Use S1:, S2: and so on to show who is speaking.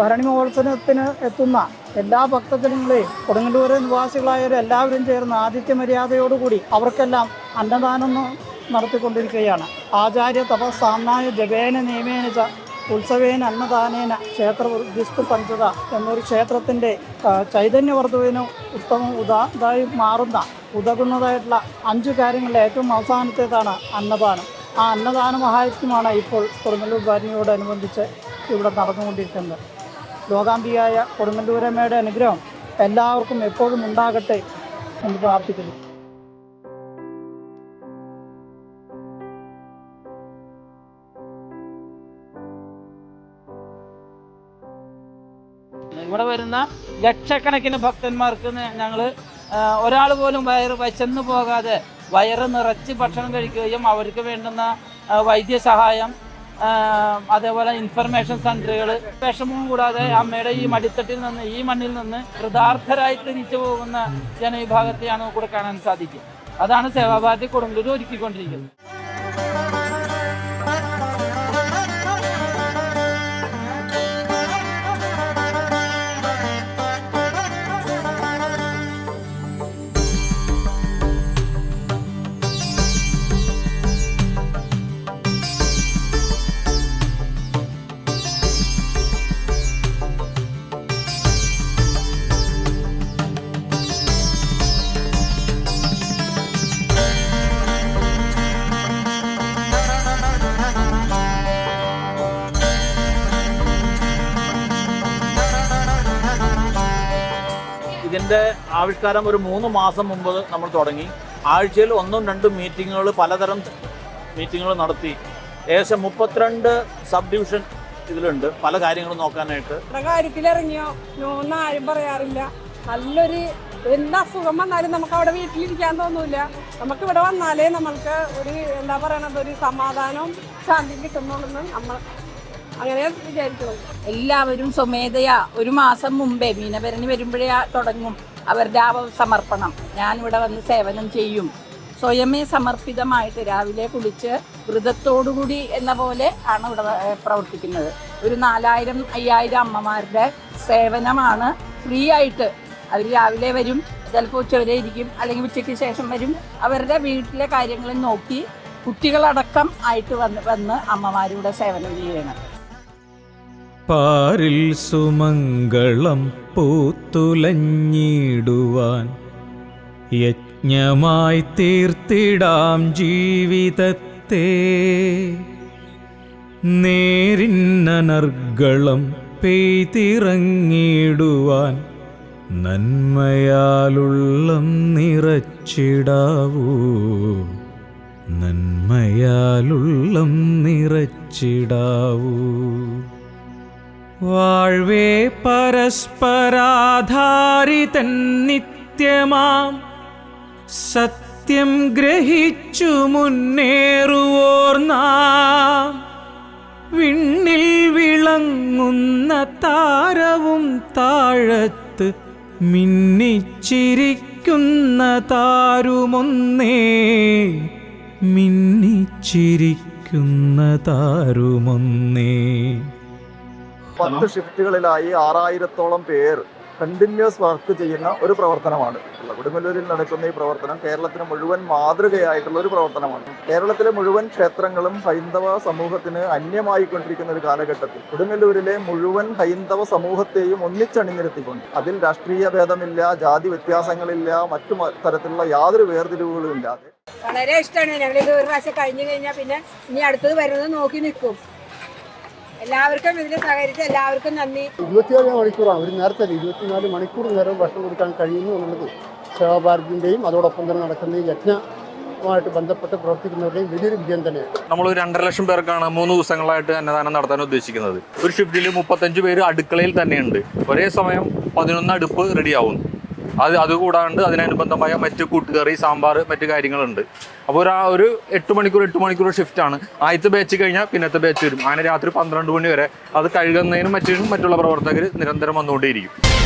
S1: ഭരണി മഹോത്സവത്തിന് എത്തുന്ന എല്ലാ ഭക്തജനങ്ങളെയും കൊടുങ്ങല്ലൂർ നിവാസികളായവരും എല്ലാവരും ചേർന്ന് ആതിഥ്യ മര്യാദയോടുകൂടി അവർക്കെല്ലാം അന്നദാനം നടത്തിക്കൊണ്ടിരിക്കുകയാണ്. ആചാര്യ തപസ്സാമ്നായ ജപേന നിയമേന ച ഉത്സവേന അന്നദാനേന ക്ഷേത്ര വൃദ്ധിസ്തു പഞ്ചത എന്നൊരു ക്ഷേത്രത്തിന്റെ ചൈതന്യവർദ്ധവിനും ഉത്തമ ഉദാതായി മാറുന്ന ഉതകുന്നതായിട്ടുള്ള അഞ്ച് കാര്യങ്ങളിൽ ഏറ്റവും അവസാനത്തേതാണ് അന്നദാനം. ആ അന്നദാന മഹാത്മ്യമാണ് ഇപ്പോൾ കൊടുങ്ങല്ലൂർ ഭരണിയോടനുബന്ധിച്ച് ഇവിടെ നടന്നുകൊണ്ടിരിക്കുന്നത്. ലോകാംബിയായ കൊടുങ്ങല്ലൂരമ്മയുടെ അനുഗ്രഹം എല്ലാവർക്കും എപ്പോഴും ഉണ്ടാകട്ടെ എന്ന് പ്രാർത്ഥിക്കുന്നു.
S2: ഇവിടെ വരുന്ന ലക്ഷക്കണക്കിന് ഭക്തന്മാർക്ക് ഞങ്ങൾ ഒരാൾ പോലും വയറ് വിശന്നു പോകാതെ വയറ് നിറച്ച് ഭക്ഷണം കഴിക്കുകയും അവർക്ക് വേണ്ടുന്ന വൈദ്യസഹായം അതേപോലെ ഇൻഫർമേഷൻ സെന്ററുകൾ വിഷമവും കൂടാതെ അമ്മയുടെ ഈ മടിത്തട്ടിൽ നിന്ന് ഈ മണ്ണിൽ നിന്ന് കൃതാർത്ഥരായി തിരിച്ചു പോകുന്ന ജനവിഭാഗത്തെയാണ് കൂടെ കാണാൻ സാധിക്കുക. അതാണ് സേവാഭാരതി കൊടുങ്ങല്ലൂർ ഒരുക്കിക്കൊണ്ടിരിക്കുന്നത്.
S3: ഇതിന്റെ ആവിഷ്കാരം ഒരു മൂന്ന് മാസം മുമ്പ് നമ്മൾ തുടങ്ങി. ആഴ്ചയിൽ ഒന്നും രണ്ടും മീറ്റിങ്ങുകൾ പലതരം മീറ്റിങ്ങുകൾ നടത്തി. ഏകദേശം മുപ്പത്തിരണ്ട് സബ് ഡിവിഷൻ ഇതിലുണ്ട്. പല കാര്യങ്ങളും നോക്കാനായിട്ട്.
S4: കാര്യത്തിലിറങ്ങിയോ നോന്ന് ആരും പറയാറില്ല. നല്ലൊരു എന്ത് അസുഖം വന്നാലും നമുക്ക് അവിടെ വീട്ടിലിരിക്കാൻ തോന്നൂല. നമുക്ക് ഇവിടെ വന്നാലേ നമ്മൾക്ക് ഒരു എന്താ പറയണത് ഒരു സമാധാനവും ശാന്തി കിട്ടുന്നുള്ളൂ നമ്മൾ അങ്ങനെ വിചാരിക്കണം
S5: എല്ലാവരും സ്വമേധയാ ഒരു മാസം മുമ്പേ മീനഭരണി വരുമ്പോഴേ തുടങ്ങും. അവരുടെ ആ സമർപ്പണം. ഞാൻ ഇവിടെ വന്ന് സേവനം ചെയ്യും. സ്വയമേ സമർപ്പിതമായിട്ട് രാവിലെ കുളിച്ച് വ്രതത്തോടുകൂടി എന്ന പോലെ ആണ് ഇവിടെ പ്രവർത്തിക്കുന്നത്. ഒരു നാലായിരം അയ്യായിരം അമ്മമാരുടെ സേവനമാണ് ഫ്രീ ആയിട്ട്. അവർ രാവിലെ വരും ചിലപ്പോൾ ഉച്ചവരെ ഇരിക്കും അല്ലെങ്കിൽ ഉച്ചയ്ക്ക് ശേഷം വരും. അവരുടെ വീട്ടിലെ കാര്യങ്ങൾ നോക്കി കുട്ടികളടക്കം ആയിട്ട് വന്ന് വന്ന് അമ്മമാരുടെ സേവനം ചെയ്യണം.
S6: പാരിൽ സുമംഗളം പൂത്തുലഞ്ഞിടുവാൻ യജ്ഞമായി തീർത്തിടാം ജീവിതത്തെ. നേരിന്നനർഗളം പെയ്തിറങ്ങിടുവാൻ നന്മയാലുള്ളം നിറച്ചിടാവൂ. നന്മയാലുള്ളം നിറച്ചിടാവൂ. വാഴ്വേ പരസ്പരാധാരിതൻ നിത്യമാം. സത്യം ഗ്രഹിച്ചു മുന്നേറുവോർ നാം. വിണ്ണിൽ വിളങ്ങുന്ന താരവും താഴത്ത് മിന്നിച്ചിരിക്കുന്ന താരുമൊന്നേ. മിന്നിച്ചിരിക്കുന്ന താരുമൊന്നേ.
S7: പത്ത് ഷിഫ്റ്റുകളിലായി ആറായിരത്തോളം പേർ കണ്ടിന്യൂസ് വർക്ക് ചെയ്യുന്ന ഒരു പ്രവർത്തനമാണ്. കൊടുങ്ങല്ലൂരിൽ നടക്കുന്ന ഈ പ്രവർത്തനം കേരളത്തിന് മുഴുവൻ മാതൃകയായിട്ടുള്ള ഒരു പ്രവർത്തനമാണ്. കേരളത്തിലെ മുഴുവൻ ക്ഷേത്രങ്ങളും ഹൈന്ദവ സമൂഹത്തിന് അന്യമായിക്കൊണ്ടിരിക്കുന്ന ഒരു കാലഘട്ടത്തിൽ കൊടുങ്ങല്ലൂരിലെ മുഴുവൻ ഹൈന്ദവ സമൂഹത്തെയും ഒന്നിച്ചണിനിരത്തിക്കൊണ്ട് അതിൽ രാഷ്ട്രീയ ഭേദമില്ല ജാതി വ്യത്യാസങ്ങളില്ല മറ്റു തരത്തിലുള്ള യാതൊരു വേർതിരിവുകളും ഇല്ലാതെ.
S4: വളരെ ഇഷ്ടമാണ് ഞങ്ങളിത് ഒരു പ്രാവശ്യം കഴിഞ്ഞു കഴിഞ്ഞാൽ പിന്നെ ഇനി അടുത്തത് വരുന്നത് നോക്കി നിൽക്കും. എല്ലാവർക്കും ഇതിനെ സഹകരിച്ച എല്ലാവർക്കും നന്ദി.
S8: ഇരുപത്തിയേഴ് മണിക്കൂറാണ് ഒരു നേരത്തെ ഇരുപത്തിനാല് മണിക്കൂർ നേരം ഭക്ഷണം കൊടുക്കാൻ കഴിയുന്നു എന്നുള്ളത് സേവാഭാരതിന്റെയും അതോടൊപ്പം തന്നെ നടക്കുന്ന ഈ യജ്ഞമായിട്ട് ബന്ധപ്പെട്ട് പ്രവർത്തിക്കുന്നവരുടെയും വലിയൊരു വിജയം തന്നെയാണ്.
S9: നമ്മൾ രണ്ടര ലക്ഷം പേർക്കാണ് മൂന്ന് ദിവസങ്ങളായിട്ട് അന്നദാനം നടത്താൻ ഉദ്ദേശിക്കുന്നത്. ഒരു ഷിഫ്റ്റിൽ മുപ്പത്തഞ്ച് പേര് അടുക്കളയിൽ തന്നെയുണ്ട്. ഒരേ സമയം പതിനൊന്ന് അടുപ്പ് റെഡിയാവുന്നു അത് അതുകൂടാണ്ട് അതിനനുബന്ധമായ മറ്റ് കൂട്ടുകറി സാമ്പാർ മറ്റു കാര്യങ്ങളുണ്ട്. അപ്പോൾ ഒരു ഒരു എട്ട് മണിക്കൂർ എട്ട് മണിക്കൂർ ഷിഫ്റ്റാണ് ആദ്യത്തെ ബാച്ച് കഴിഞ്ഞാൽ പിന്നത്തെ ബാച്ച് വരും. അങ്ങനെ രാത്രി പന്ത്രണ്ട് മണി വരെ അത് കഴുകുന്നതിനും മറ്റും മറ്റുള്ള പ്രവർത്തകർ നിരന്തരം വന്നുകൊണ്ടേയിരിക്കും.